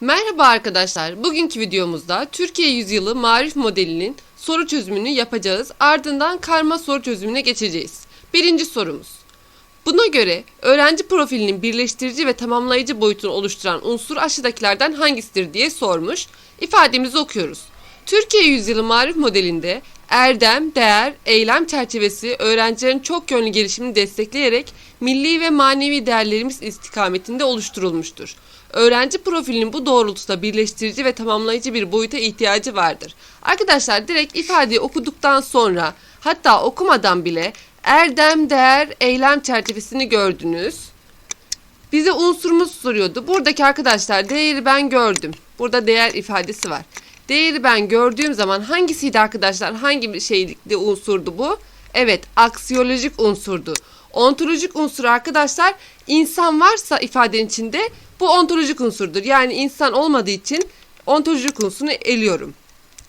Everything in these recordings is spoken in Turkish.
Merhaba arkadaşlar. Bugünkü videomuzda Türkiye Yüzyılı Marif modelinin soru çözümünü yapacağız. Ardından karma soru çözümüne geçeceğiz. Birinci sorumuz. Buna göre öğrenci profilinin birleştirici ve tamamlayıcı boyutunu oluşturan unsur aşağıdakilerden hangisidir diye sormuş. İfademizi okuyoruz. Türkiye Yüzyılı Marif modelinde erdem, değer, eylem çerçevesi öğrencilerin çok yönlü gelişimini destekleyerek milli ve manevi değerlerimiz istikametinde oluşturulmuştur. Öğrenci profilinin bu doğrultuda birleştirici ve tamamlayıcı bir boyuta ihtiyacı vardır. Arkadaşlar direkt ifadeyi okuduktan sonra hatta okumadan bile erdem, değer, eylem çerçevesini gördünüz. Bize unsurumuz soruyordu. Buradaki arkadaşlar değeri ben gördüm. Burada değer ifadesi var. Değeri ben gördüğüm zaman hangisiydi arkadaşlar? Hangi bir şeylikli unsurdu bu? Evet, aksiyolojik unsurdu. Ontolojik unsur arkadaşlar insan varsa ifadenin içinde bu ontolojik unsurdur. Yani insan olmadığı için ontolojik unsurunu eliyorum.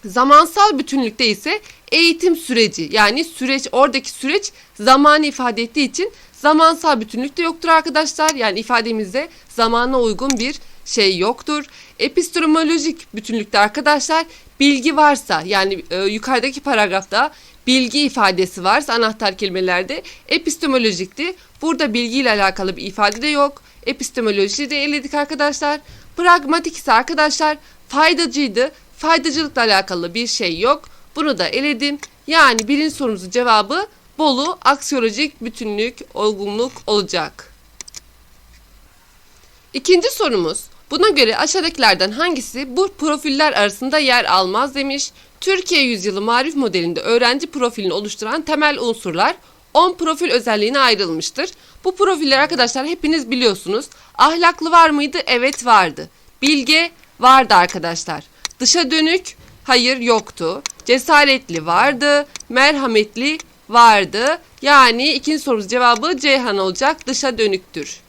Zamansal bütünlükte ise eğitim süreci yani süreç oradaki süreç zamanı ifade ettiği için zamansal bütünlükte yoktur arkadaşlar. Yani ifademizde zamana uygun bir şey yoktur. Epistemolojik bütünlükte arkadaşlar bilgi varsa yani e, yukarıdaki paragrafta bilgi ifadesi varsa anahtar kelimelerde epistemolojikti. Burada bilgiyle alakalı bir ifade de yok. Epistemolojiyi de eledik arkadaşlar. Pragmatik ise arkadaşlar faydacıydı. Faydacılıkla alakalı bir şey yok. Bunu da eledim. Yani birinci sorumuzun cevabı Bolu aksiyolojik bütünlük, olgunluk olacak. İkinci sorumuz. Buna göre aşağıdakilerden hangisi bu profiller arasında yer almaz demiş. Türkiye Yüzyılı Marif modelinde öğrenci profilini oluşturan temel unsurlar 10 profil özelliğine ayrılmıştır. Bu profiller arkadaşlar hepiniz biliyorsunuz. Ahlaklı var mıydı? Evet vardı. Bilge vardı arkadaşlar. Dışa dönük hayır yoktu. Cesaretli vardı. Merhametli vardı. Yani ikinci sorumuz cevabı Ceyhan olacak. Dışa dönüktür.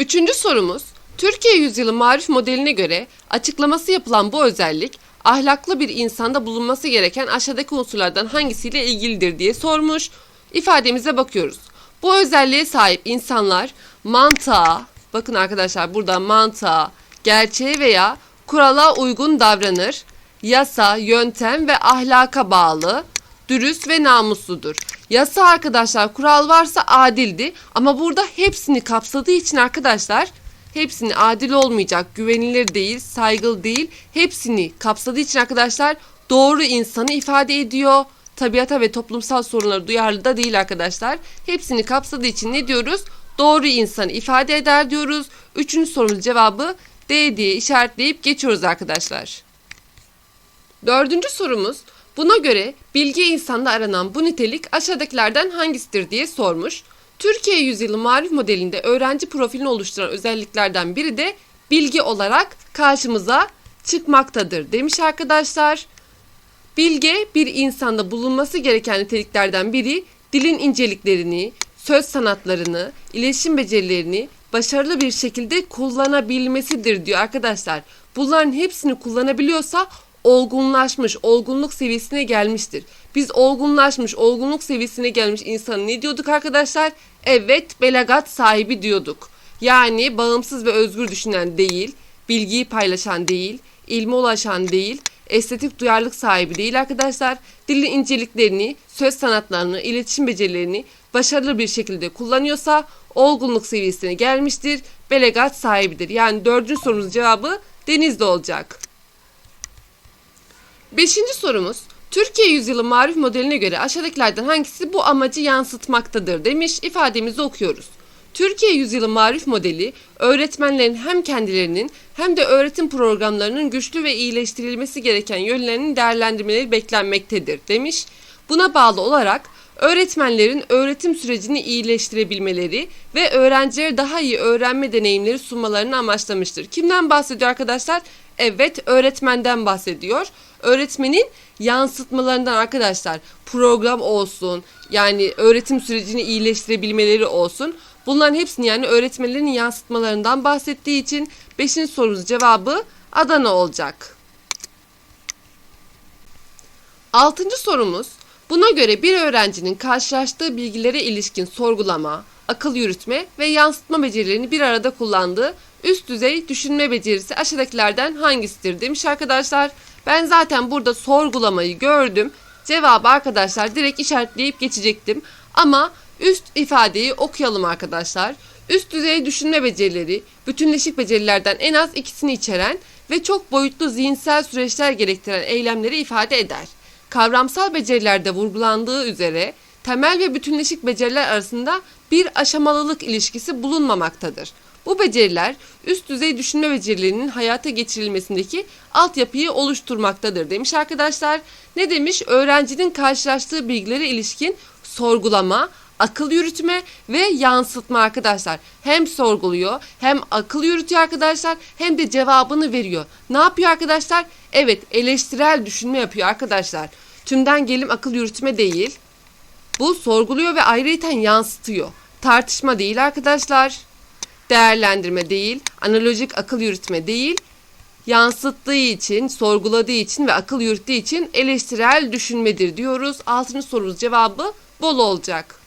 Üçüncü sorumuz, Türkiye Yüzyılı Marif modeline göre açıklaması yapılan bu özellik, ahlaklı bir insanda bulunması gereken aşağıdaki unsurlardan hangisiyle ilgilidir diye sormuş. İfademize bakıyoruz. Bu özelliğe sahip insanlar mantığa, bakın arkadaşlar burada mantığa, gerçeğe veya kurala uygun davranır, yasa, yöntem ve ahlaka bağlı, dürüst ve namusludur. Yasa arkadaşlar kural varsa adildi ama burada hepsini kapsadığı için arkadaşlar hepsini adil olmayacak, güvenilir değil, saygılı değil. Hepsini kapsadığı için arkadaşlar doğru insanı ifade ediyor. Tabiata ve toplumsal sorunlara duyarlı da değil arkadaşlar. Hepsini kapsadığı için ne diyoruz? Doğru insanı ifade eder diyoruz. Üçüncü sorumuz cevabı D diye işaretleyip geçiyoruz arkadaşlar. Dördüncü sorumuz Buna göre bilgi insanda aranan bu nitelik aşağıdakilerden hangisidir diye sormuş. Türkiye Yüzyılı Marif modelinde öğrenci profilini oluşturan özelliklerden biri de bilgi olarak karşımıza çıkmaktadır demiş arkadaşlar. Bilge bir insanda bulunması gereken niteliklerden biri dilin inceliklerini, söz sanatlarını, iletişim becerilerini başarılı bir şekilde kullanabilmesidir diyor arkadaşlar. Bunların hepsini kullanabiliyorsa olgunlaşmış, olgunluk seviyesine gelmiştir. Biz olgunlaşmış, olgunluk seviyesine gelmiş insanı ne diyorduk arkadaşlar? Evet, belagat sahibi diyorduk. Yani bağımsız ve özgür düşünen değil, bilgiyi paylaşan değil, ilme ulaşan değil, estetik duyarlılık sahibi değil arkadaşlar. Dilin inceliklerini, söz sanatlarını, iletişim becerilerini başarılı bir şekilde kullanıyorsa olgunluk seviyesine gelmiştir, belagat sahibidir. Yani dördüncü sorumuzun cevabı denizde olacak. Beşinci sorumuz. Türkiye Yüzyılı Marif modeline göre aşağıdakilerden hangisi bu amacı yansıtmaktadır demiş ifademizi okuyoruz. Türkiye Yüzyılı Marif modeli öğretmenlerin hem kendilerinin hem de öğretim programlarının güçlü ve iyileştirilmesi gereken yönlerinin değerlendirmeleri beklenmektedir demiş. Buna bağlı olarak öğretmenlerin öğretim sürecini iyileştirebilmeleri ve öğrencilere daha iyi öğrenme deneyimleri sunmalarını amaçlamıştır. Kimden bahsediyor arkadaşlar? Evet öğretmenden bahsediyor. Öğretmenin yansıtmalarından arkadaşlar program olsun yani öğretim sürecini iyileştirebilmeleri olsun. Bunların hepsini yani öğretmenlerin yansıtmalarından bahsettiği için 5. sorumuz cevabı Adana olacak. Altıncı sorumuz Buna göre bir öğrencinin karşılaştığı bilgilere ilişkin sorgulama, akıl yürütme ve yansıtma becerilerini bir arada kullandığı üst düzey düşünme becerisi aşağıdakilerden hangisidir demiş arkadaşlar. Ben zaten burada sorgulamayı gördüm. Cevabı arkadaşlar direkt işaretleyip geçecektim. Ama üst ifadeyi okuyalım arkadaşlar. Üst düzey düşünme becerileri, bütünleşik becerilerden en az ikisini içeren ve çok boyutlu zihinsel süreçler gerektiren eylemleri ifade eder. Kavramsal becerilerde vurgulandığı üzere temel ve bütünleşik beceriler arasında bir aşamalılık ilişkisi bulunmamaktadır. Bu beceriler üst düzey düşünme becerilerinin hayata geçirilmesindeki altyapıyı oluşturmaktadır demiş arkadaşlar. Ne demiş? Öğrencinin karşılaştığı bilgilere ilişkin sorgulama, akıl yürütme ve yansıtma arkadaşlar. Hem sorguluyor hem akıl yürütüyor arkadaşlar hem de cevabını veriyor. Ne yapıyor arkadaşlar? Evet eleştirel düşünme yapıyor arkadaşlar. Tümden gelim akıl yürütme değil. Bu sorguluyor ve ayrıyeten yansıtıyor. Tartışma değil arkadaşlar. Değerlendirme değil, analojik akıl yürütme değil. Yansıttığı için, sorguladığı için ve akıl yürüttüğü için eleştirel düşünmedir diyoruz. Altıncı sorumuz cevabı bol olacak.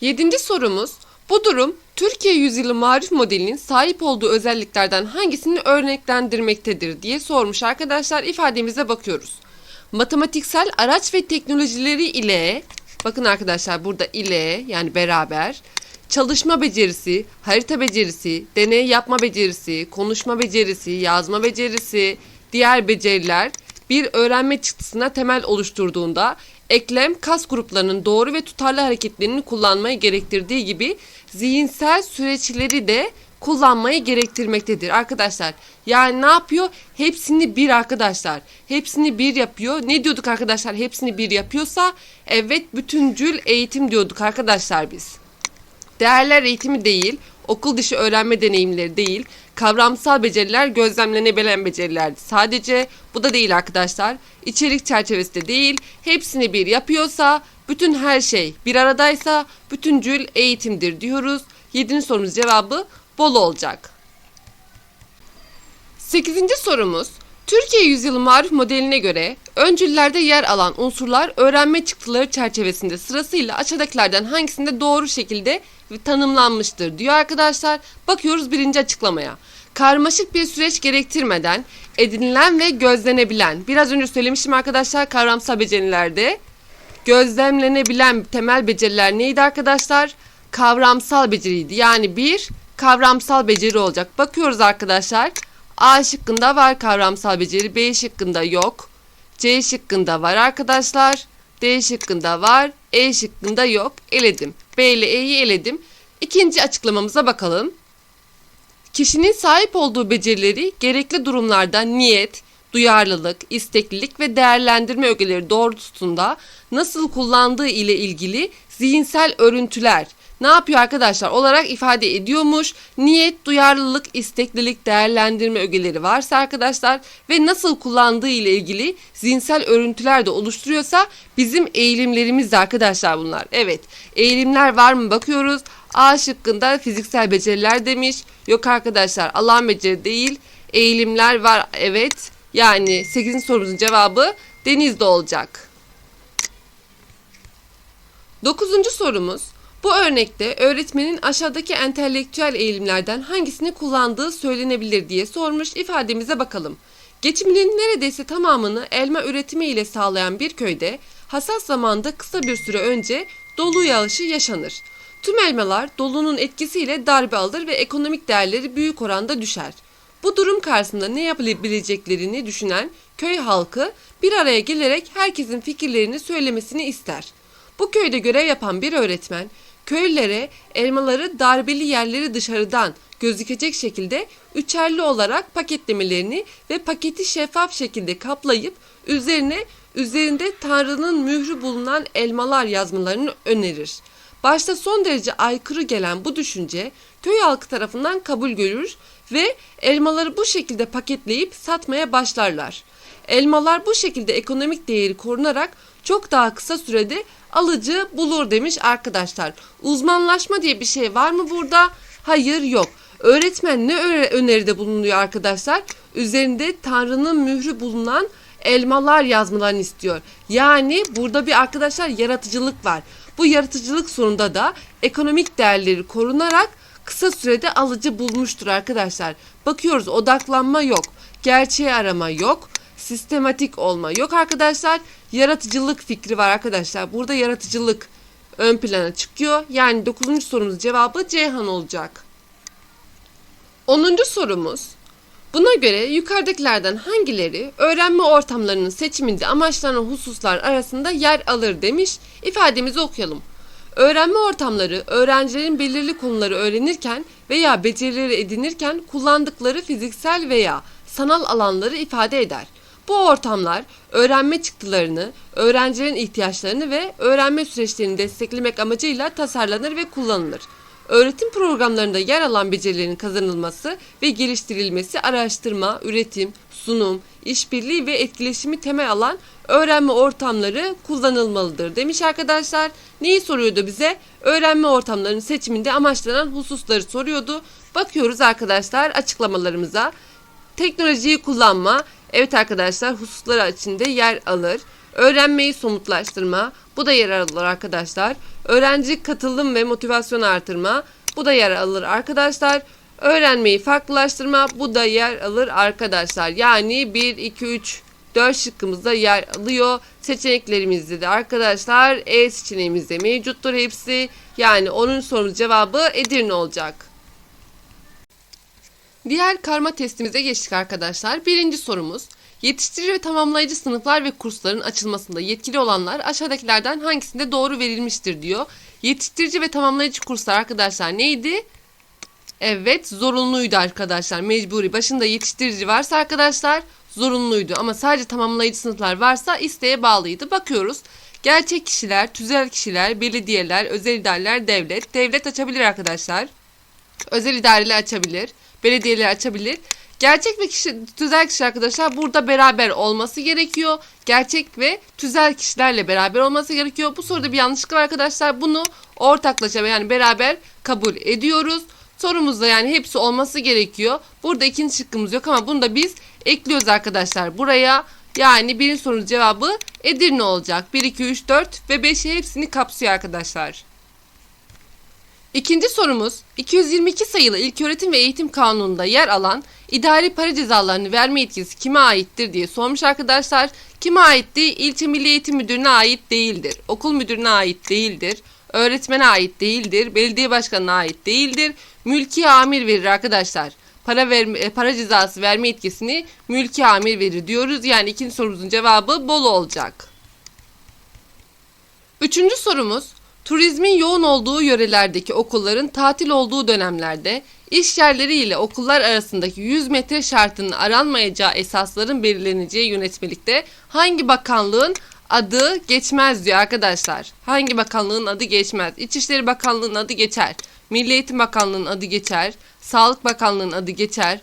Yedinci sorumuz bu durum Türkiye yüzyılı marif modelinin sahip olduğu özelliklerden hangisini örneklendirmektedir diye sormuş arkadaşlar ifademize bakıyoruz. Matematiksel araç ve teknolojileri ile bakın arkadaşlar burada ile yani beraber çalışma becerisi, harita becerisi, deney yapma becerisi, konuşma becerisi, yazma becerisi, diğer beceriler bir öğrenme çıktısına temel oluşturduğunda eklem kas gruplarının doğru ve tutarlı hareketlerini kullanmayı gerektirdiği gibi zihinsel süreçleri de kullanmayı gerektirmektedir arkadaşlar. Yani ne yapıyor? Hepsini bir arkadaşlar. Hepsini bir yapıyor. Ne diyorduk arkadaşlar? Hepsini bir yapıyorsa evet bütüncül eğitim diyorduk arkadaşlar biz. Değerler eğitimi değil, okul dışı öğrenme deneyimleri değil, kavramsal beceriler gözlemlenebilen becerilerdi. Sadece bu da değil arkadaşlar. İçerik çerçevesi de değil, hepsini bir yapıyorsa, bütün her şey bir aradaysa bütüncül eğitimdir diyoruz. Yedinci sorumuz cevabı bol olacak. Sekizinci sorumuz Türkiye Yüzyılı Marif modeline göre öncüllerde yer alan unsurlar öğrenme çıktıları çerçevesinde sırasıyla aşağıdakilerden hangisinde doğru şekilde tanımlanmıştır diyor arkadaşlar. Bakıyoruz birinci açıklamaya. Karmaşık bir süreç gerektirmeden edinilen ve gözlenebilen, biraz önce söylemiştim arkadaşlar kavramsal becerilerde gözlemlenebilen temel beceriler neydi arkadaşlar? Kavramsal beceriydi. Yani bir kavramsal beceri olacak. Bakıyoruz arkadaşlar. A şıkkında var kavramsal beceri, B şıkkında yok. C şıkkında var arkadaşlar. D şıkkında var, E şıkkında yok. Eledim. B ile E'yi eledim. İkinci açıklamamıza bakalım. Kişinin sahip olduğu becerileri gerekli durumlarda niyet, duyarlılık, isteklilik ve değerlendirme ögeleri doğrultusunda nasıl kullandığı ile ilgili zihinsel örüntüler, ne yapıyor arkadaşlar olarak ifade ediyormuş. Niyet, duyarlılık, isteklilik, değerlendirme ögeleri varsa arkadaşlar ve nasıl kullandığı ile ilgili zihinsel örüntüler de oluşturuyorsa bizim eğilimlerimiz de arkadaşlar bunlar. Evet eğilimler var mı bakıyoruz. A şıkkında fiziksel beceriler demiş. Yok arkadaşlar alan beceri değil. Eğilimler var evet. Yani 8. sorumuzun cevabı denizde olacak. 9. sorumuz bu örnekte öğretmenin aşağıdaki entelektüel eğilimlerden hangisini kullandığı söylenebilir diye sormuş ifademize bakalım. Geçiminin neredeyse tamamını elma üretimi ile sağlayan bir köyde hasat zamanda kısa bir süre önce dolu yağışı yaşanır. Tüm elmalar dolunun etkisiyle darbe alır ve ekonomik değerleri büyük oranda düşer. Bu durum karşısında ne yapabileceklerini düşünen köy halkı bir araya gelerek herkesin fikirlerini söylemesini ister. Bu köyde görev yapan bir öğretmen köylülere elmaları darbeli yerleri dışarıdan gözükecek şekilde üçerli olarak paketlemelerini ve paketi şeffaf şekilde kaplayıp üzerine üzerinde Tanrı'nın mührü bulunan elmalar yazmalarını önerir. Başta son derece aykırı gelen bu düşünce köy halkı tarafından kabul görür ve elmaları bu şekilde paketleyip satmaya başlarlar. Elmalar bu şekilde ekonomik değeri korunarak çok daha kısa sürede alıcı bulur demiş arkadaşlar. Uzmanlaşma diye bir şey var mı burada? Hayır yok. Öğretmen ne öneride bulunuyor arkadaşlar? Üzerinde Tanrı'nın mührü bulunan elmalar yazmalarını istiyor. Yani burada bir arkadaşlar yaratıcılık var. Bu yaratıcılık sonunda da ekonomik değerleri korunarak kısa sürede alıcı bulmuştur arkadaşlar. Bakıyoruz odaklanma yok, gerçeği arama yok, sistematik olma yok arkadaşlar. Yaratıcılık fikri var arkadaşlar. Burada yaratıcılık ön plana çıkıyor. Yani 9. sorumuzun cevabı Ceyhan olacak. 10. sorumuz. Buna göre yukarıdakilerden hangileri öğrenme ortamlarının seçiminde amaçlanan hususlar arasında yer alır demiş. İfademizi okuyalım. Öğrenme ortamları öğrencilerin belirli konuları öğrenirken veya becerileri edinirken kullandıkları fiziksel veya sanal alanları ifade eder. Bu ortamlar öğrenme çıktılarını, öğrencilerin ihtiyaçlarını ve öğrenme süreçlerini desteklemek amacıyla tasarlanır ve kullanılır. Öğretim programlarında yer alan becerilerin kazanılması ve geliştirilmesi araştırma, üretim, sunum, işbirliği ve etkileşimi temel alan öğrenme ortamları kullanılmalıdır demiş arkadaşlar. Neyi soruyordu bize? Öğrenme ortamlarının seçiminde amaçlanan hususları soruyordu. Bakıyoruz arkadaşlar açıklamalarımıza. Teknolojiyi kullanma, evet arkadaşlar hususları içinde yer alır. Öğrenmeyi somutlaştırma, bu da yer alır arkadaşlar. Öğrenci katılım ve motivasyon artırma, bu da yer alır arkadaşlar. Öğrenmeyi farklılaştırma, bu da yer alır arkadaşlar. Yani 1, 2, 3, 4 şıkkımızda yer alıyor. Seçeneklerimizde de arkadaşlar E seçeneğimizde mevcuttur hepsi. Yani onun sorumuz cevabı Edirne olacak. Diğer karma testimize geçtik arkadaşlar. Birinci sorumuz. Yetiştirici ve tamamlayıcı sınıflar ve kursların açılmasında yetkili olanlar aşağıdakilerden hangisinde doğru verilmiştir diyor. Yetiştirici ve tamamlayıcı kurslar arkadaşlar neydi? Evet zorunluydu arkadaşlar mecburi. Başında yetiştirici varsa arkadaşlar zorunluydu. Ama sadece tamamlayıcı sınıflar varsa isteğe bağlıydı. Bakıyoruz. Gerçek kişiler, tüzel kişiler, belediyeler, özel idareler, devlet. Devlet açabilir arkadaşlar. Özel idareler açabilir. Belediyeler açabilir. Gerçek ve kişi, tüzel kişi arkadaşlar burada beraber olması gerekiyor. Gerçek ve tüzel kişilerle beraber olması gerekiyor. Bu soruda bir yanlışlık var arkadaşlar. Bunu ortaklaşa yani beraber kabul ediyoruz. Sorumuzda yani hepsi olması gerekiyor. Burada ikinci şıkkımız yok ama bunu da biz ekliyoruz arkadaşlar buraya. Yani birinci sorunun cevabı Edirne olacak. 1, 2, 3, 4 ve 5'i hepsini kapsıyor arkadaşlar. İkinci sorumuz 222 sayılı İlköğretim ve Eğitim Kanunu'nda yer alan idari para cezalarını verme yetkisi kime aittir diye sormuş arkadaşlar. Kime aitti? İlçe Milli Eğitim Müdürü'ne ait değildir. Okul müdürüne ait değildir. Öğretmene ait değildir. Belediye başkanına ait değildir. Mülki amir verir arkadaşlar. Para verme, para cezası verme yetkisini mülki amir verir diyoruz. Yani ikinci sorumuzun cevabı Bolu olacak. Üçüncü sorumuz Turizmin yoğun olduğu yörelerdeki okulların tatil olduğu dönemlerde iş yerleri ile okullar arasındaki 100 metre şartının aranmayacağı esasların belirleneceği yönetmelikte hangi bakanlığın adı geçmez diyor arkadaşlar. Hangi bakanlığın adı geçmez? İçişleri Bakanlığı'nın adı geçer. Milli Eğitim Bakanlığı'nın adı geçer. Sağlık Bakanlığı'nın adı geçer.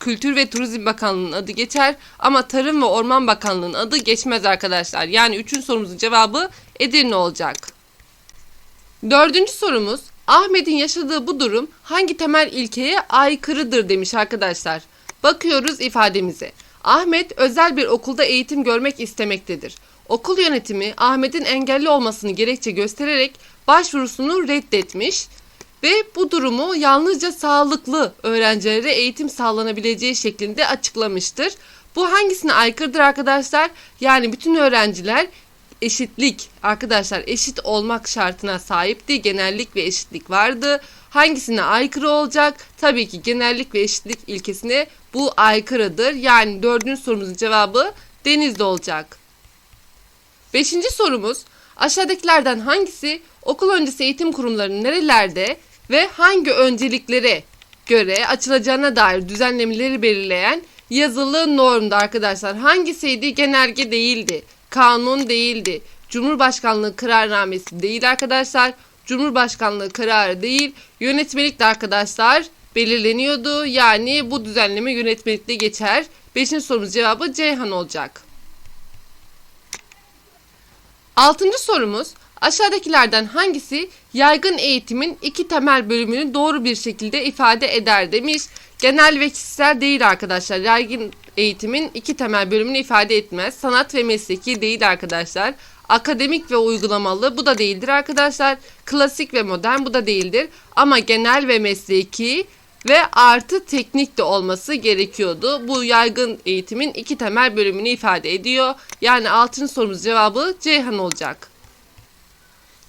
Kültür ve Turizm Bakanlığı'nın adı geçer ama Tarım ve Orman Bakanlığı'nın adı geçmez arkadaşlar. Yani üçün sorumuzun cevabı Edirne olacak. Dördüncü sorumuz Ahmet'in yaşadığı bu durum hangi temel ilkeye aykırıdır demiş arkadaşlar. Bakıyoruz ifademize. Ahmet özel bir okulda eğitim görmek istemektedir. Okul yönetimi Ahmet'in engelli olmasını gerekçe göstererek başvurusunu reddetmiş ve bu durumu yalnızca sağlıklı öğrencilere eğitim sağlanabileceği şeklinde açıklamıştır. Bu hangisine aykırıdır arkadaşlar? Yani bütün öğrenciler eşitlik arkadaşlar eşit olmak şartına sahipti. Genellik ve eşitlik vardı. Hangisine aykırı olacak? Tabii ki genellik ve eşitlik ilkesine bu aykırıdır. Yani dördüncü sorumuzun cevabı denizde olacak. Beşinci sorumuz aşağıdakilerden hangisi okul öncesi eğitim kurumlarının nerelerde ve hangi önceliklere göre açılacağına dair düzenlemeleri belirleyen yazılı normda arkadaşlar. Hangisiydi? Genelge değildi kanun değildi. Cumhurbaşkanlığı kararnamesi değil arkadaşlar. Cumhurbaşkanlığı kararı değil. Yönetmelik de arkadaşlar belirleniyordu. Yani bu düzenleme yönetmelikte geçer. Beşinci sorumuz cevabı Ceyhan olacak. Altıncı sorumuz aşağıdakilerden hangisi yaygın eğitimin iki temel bölümünü doğru bir şekilde ifade eder demiş. Genel ve kişisel değil arkadaşlar. Yaygın eğitimin iki temel bölümünü ifade etmez. Sanat ve mesleki değil arkadaşlar. Akademik ve uygulamalı bu da değildir arkadaşlar. Klasik ve modern bu da değildir. Ama genel ve mesleki ve artı teknik de olması gerekiyordu. Bu yaygın eğitimin iki temel bölümünü ifade ediyor. Yani altın sorumuz cevabı Ceyhan olacak.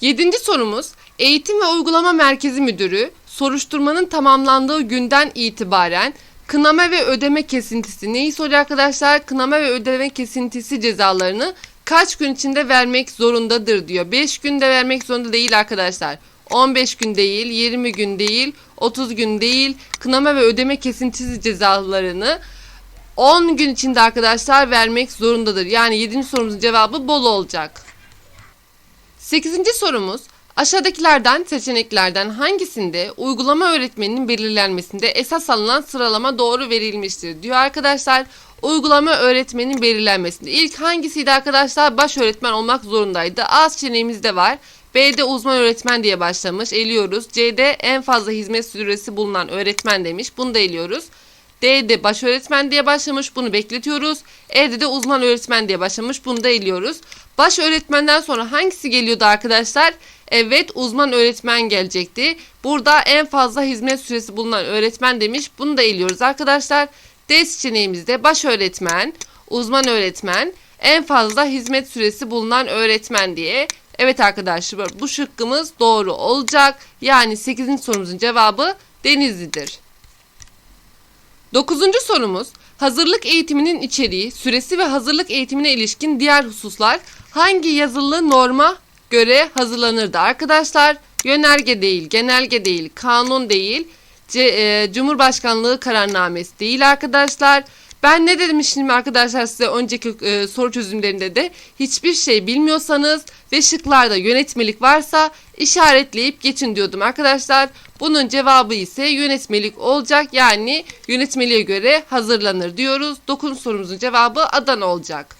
Yedinci sorumuz Eğitim ve Uygulama Merkezi Müdürü soruşturmanın tamamlandığı günden itibaren kınama ve ödeme kesintisi neyi soruyor arkadaşlar? Kınama ve ödeme kesintisi cezalarını kaç gün içinde vermek zorundadır diyor. 5 günde vermek zorunda değil arkadaşlar. 15 gün değil, 20 gün değil, 30 gün değil. Kınama ve ödeme kesintisi cezalarını 10 gün içinde arkadaşlar vermek zorundadır. Yani 7. sorumuzun cevabı bol olacak. 8. sorumuz aşağıdakilerden seçeneklerden hangisinde uygulama öğretmeninin belirlenmesinde esas alınan sıralama doğru verilmiştir diyor arkadaşlar. Uygulama öğretmenin belirlenmesinde ilk hangisiydi arkadaşlar? Baş öğretmen olmak zorundaydı. A seçeneğimizde var. B'de uzman öğretmen diye başlamış. Eliyoruz. C'de en fazla hizmet süresi bulunan öğretmen demiş. Bunu da eliyoruz. D'de baş öğretmen diye başlamış. Bunu bekletiyoruz. E'de de uzman öğretmen diye başlamış. Bunu da eliyoruz. Baş öğretmenden sonra hangisi geliyordu arkadaşlar? Evet uzman öğretmen gelecekti. Burada en fazla hizmet süresi bulunan öğretmen demiş. Bunu da eliyoruz arkadaşlar. D seçeneğimizde baş öğretmen, uzman öğretmen, en fazla hizmet süresi bulunan öğretmen diye. Evet arkadaşlar bu şıkkımız doğru olacak. Yani 8. sorumuzun cevabı Denizli'dir. 9. sorumuz hazırlık eğitiminin içeriği, süresi ve hazırlık eğitimine ilişkin diğer hususlar hangi yazılı norma göre hazırlanırdı arkadaşlar? Yönerge değil, genelge değil, kanun değil, C, e, Cumhurbaşkanlığı kararnamesi değil arkadaşlar. Ben ne demiştim arkadaşlar size önceki e, soru çözümlerinde de hiçbir şey bilmiyorsanız ve şıklarda yönetmelik varsa işaretleyip geçin diyordum arkadaşlar. Bunun cevabı ise yönetmelik olacak yani yönetmeliğe göre hazırlanır diyoruz. 9 sorumuzun cevabı Adana olacak.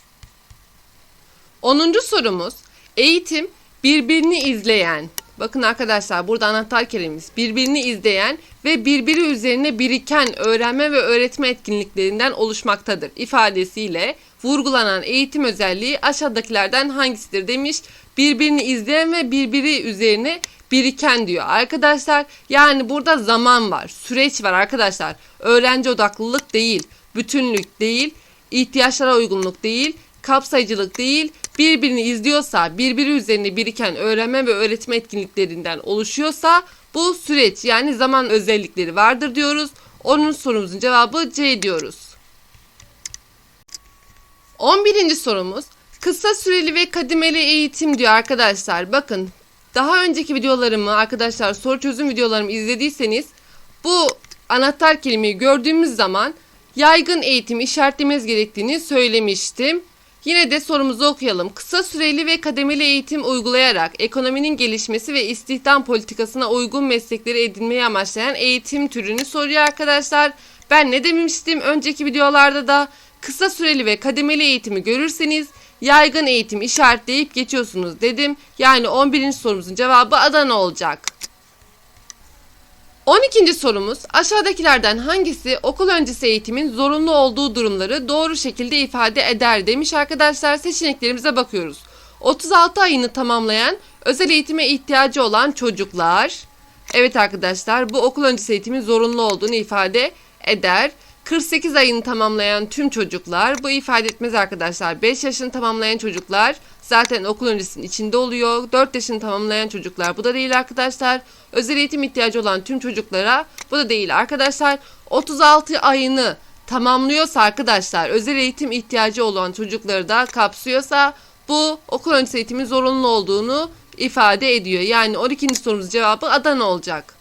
10. sorumuz eğitim birbirini izleyen Bakın arkadaşlar burada anahtar kelimemiz birbirini izleyen ve birbiri üzerine biriken öğrenme ve öğretme etkinliklerinden oluşmaktadır ifadesiyle vurgulanan eğitim özelliği aşağıdakilerden hangisidir demiş. Birbirini izleyen ve birbiri üzerine biriken diyor. Arkadaşlar yani burada zaman var, süreç var arkadaşlar. Öğrenci odaklılık değil, bütünlük değil, ihtiyaçlara uygunluk değil, kapsayıcılık değil, birbirini izliyorsa, birbiri üzerine biriken öğrenme ve öğretme etkinliklerinden oluşuyorsa bu süreç yani zaman özellikleri vardır diyoruz. Onun sorumuzun cevabı C diyoruz. 11. sorumuz kısa süreli ve kademeli eğitim diyor arkadaşlar. Bakın daha önceki videolarımı arkadaşlar soru çözüm videolarımı izlediyseniz bu anahtar kelimeyi gördüğümüz zaman yaygın eğitim işaretlememiz gerektiğini söylemiştim. Yine de sorumuzu okuyalım. Kısa süreli ve kademeli eğitim uygulayarak ekonominin gelişmesi ve istihdam politikasına uygun meslekleri edinmeyi amaçlayan eğitim türünü soruyor arkadaşlar. Ben ne demiştim önceki videolarda da kısa süreli ve kademeli eğitimi görürseniz yaygın eğitim işaretleyip geçiyorsunuz dedim. Yani 11. sorumuzun cevabı Adana olacak. 12. sorumuz aşağıdakilerden hangisi okul öncesi eğitimin zorunlu olduğu durumları doğru şekilde ifade eder demiş arkadaşlar seçeneklerimize bakıyoruz. 36 ayını tamamlayan özel eğitime ihtiyacı olan çocuklar. Evet arkadaşlar bu okul öncesi eğitimin zorunlu olduğunu ifade eder. 48 ayını tamamlayan tüm çocuklar bu ifade etmez arkadaşlar. 5 yaşını tamamlayan çocuklar zaten okul öncesinin içinde oluyor. 4 yaşını tamamlayan çocuklar bu da değil arkadaşlar. Özel eğitim ihtiyacı olan tüm çocuklara bu da değil arkadaşlar. 36 ayını tamamlıyorsa arkadaşlar özel eğitim ihtiyacı olan çocukları da kapsıyorsa bu okul öncesi eğitimin zorunlu olduğunu ifade ediyor. Yani 12. sorumuz cevabı Adana olacak.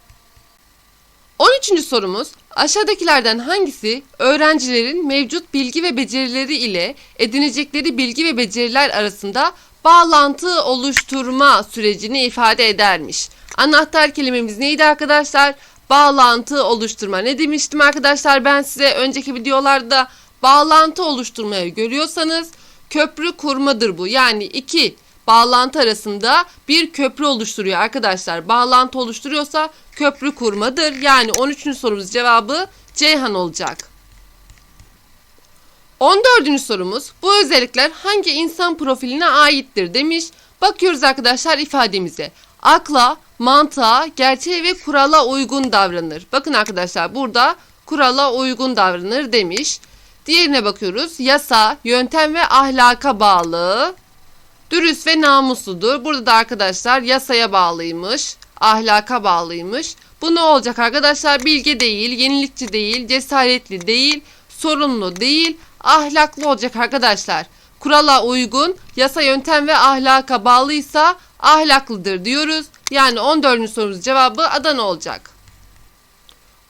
13. sorumuz aşağıdakilerden hangisi öğrencilerin mevcut bilgi ve becerileri ile edinecekleri bilgi ve beceriler arasında bağlantı oluşturma sürecini ifade edermiş. Anahtar kelimemiz neydi arkadaşlar? Bağlantı oluşturma. Ne demiştim arkadaşlar ben size önceki videolarda bağlantı oluşturmayı görüyorsanız köprü kurmadır bu. Yani iki bağlantı arasında bir köprü oluşturuyor arkadaşlar. Bağlantı oluşturuyorsa köprü kurmadır. Yani 13. sorumuz cevabı Ceyhan olacak. 14. sorumuz bu özellikler hangi insan profiline aittir demiş. Bakıyoruz arkadaşlar ifademize. Akla, mantığa, gerçeğe ve kurala uygun davranır. Bakın arkadaşlar burada kurala uygun davranır demiş. Diğerine bakıyoruz. Yasa, yöntem ve ahlaka bağlı. Dürüst ve namusludur. Burada da arkadaşlar yasaya bağlıymış, ahlaka bağlıymış. Bu ne olacak arkadaşlar? Bilge değil, yenilikçi değil, cesaretli değil, sorumlu değil, ahlaklı olacak arkadaşlar. Kurala uygun, yasa yöntem ve ahlaka bağlıysa ahlaklıdır diyoruz. Yani 14. sorumuzun cevabı Adana olacak.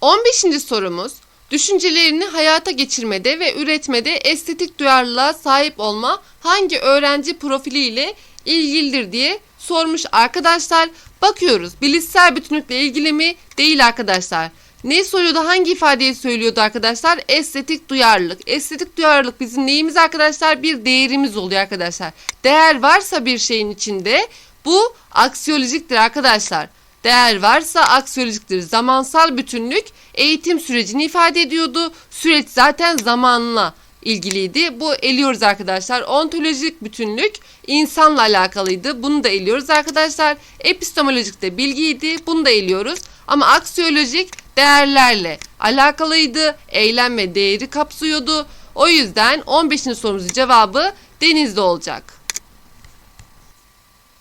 15. sorumuz Düşüncelerini hayata geçirmede ve üretmede estetik duyarlılığa sahip olma hangi öğrenci profiliyle ilgilidir diye sormuş arkadaşlar. Bakıyoruz bilişsel bütünlükle ilgili mi? Değil arkadaşlar. Ne soruyordu? Hangi ifadeyi söylüyordu arkadaşlar? Estetik duyarlılık. Estetik duyarlılık bizim neyimiz arkadaşlar? Bir değerimiz oluyor arkadaşlar. Değer varsa bir şeyin içinde bu aksiyolojiktir arkadaşlar. Değer varsa aksiyolojiktir. Zamansal bütünlük eğitim sürecini ifade ediyordu. Süreç zaten zamanla ilgiliydi. Bu eliyoruz arkadaşlar. Ontolojik bütünlük insanla alakalıydı. Bunu da eliyoruz arkadaşlar. Epistemolojik de bilgiydi. Bunu da eliyoruz. Ama aksiyolojik değerlerle alakalıydı. Eylem ve değeri kapsıyordu. O yüzden 15. sorumuzun cevabı denizde olacak.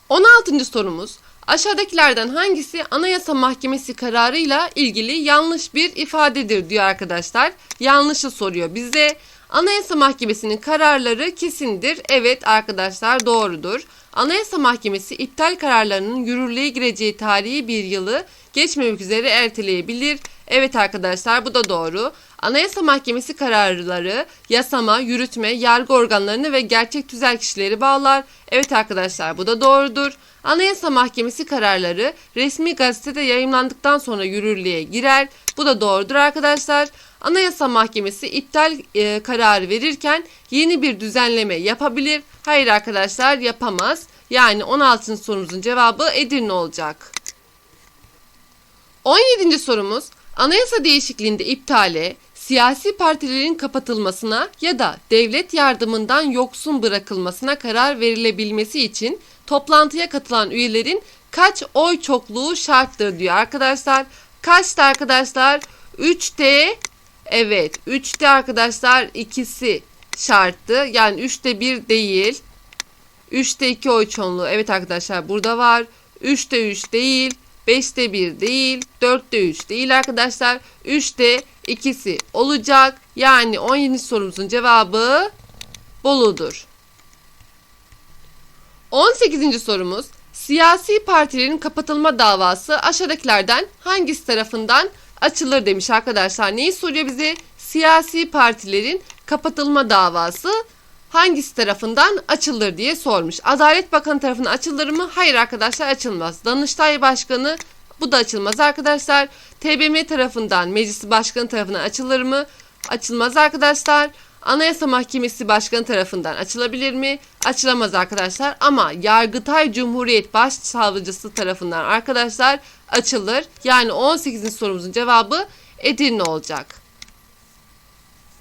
16. sorumuz Aşağıdakilerden hangisi Anayasa Mahkemesi kararıyla ilgili yanlış bir ifadedir diyor arkadaşlar. Yanlışı soruyor bize. Anayasa Mahkemesi'nin kararları kesindir. Evet arkadaşlar doğrudur. Anayasa Mahkemesi iptal kararlarının yürürlüğe gireceği tarihi bir yılı geçmemek üzere erteleyebilir. Evet arkadaşlar bu da doğru. Anayasa Mahkemesi kararları yasama, yürütme, yargı organlarını ve gerçek tüzel kişileri bağlar. Evet arkadaşlar bu da doğrudur. Anayasa Mahkemesi kararları resmi gazetede yayımlandıktan sonra yürürlüğe girer. Bu da doğrudur arkadaşlar. Anayasa Mahkemesi iptal e, kararı verirken yeni bir düzenleme yapabilir. Hayır arkadaşlar yapamaz. Yani 16. sorumuzun cevabı Edirne olacak. 17. sorumuz anayasa değişikliğinde iptale, siyasi partilerin kapatılmasına ya da devlet yardımından yoksun bırakılmasına karar verilebilmesi için toplantıya katılan üyelerin kaç oy çokluğu şarttır diyor arkadaşlar. Kaçtı arkadaşlar? 3'te evet 3'te arkadaşlar ikisi şarttı. Yani 3'te 1 değil. 3'te 2 oy çoğunluğu. Evet arkadaşlar burada var. 3'te 3 değil. 5'te 1 değil. 4'te 3 değil arkadaşlar. 3'te ikisi olacak. Yani 17. sorumuzun cevabı Bolu'dur. 18. sorumuz siyasi partilerin kapatılma davası aşağıdakilerden hangisi tarafından açılır demiş arkadaşlar. Neyi soruyor bize? Siyasi partilerin kapatılma davası hangisi tarafından açılır diye sormuş. Adalet Bakanı tarafından açılır mı? Hayır arkadaşlar açılmaz. Danıştay Başkanı bu da açılmaz arkadaşlar. TBMM tarafından Meclis Başkanı tarafından açılır mı? Açılmaz arkadaşlar. Anayasa Mahkemesi Başkanı tarafından açılabilir mi? Açılamaz arkadaşlar. Ama Yargıtay Cumhuriyet Başsavcısı tarafından arkadaşlar açılır. Yani 18. sorumuzun cevabı Edirne olacak.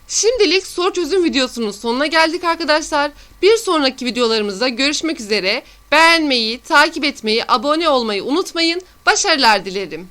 Şimdilik soru çözüm videosunun sonuna geldik arkadaşlar. Bir sonraki videolarımızda görüşmek üzere. Beğenmeyi, takip etmeyi, abone olmayı unutmayın. Başarılar dilerim.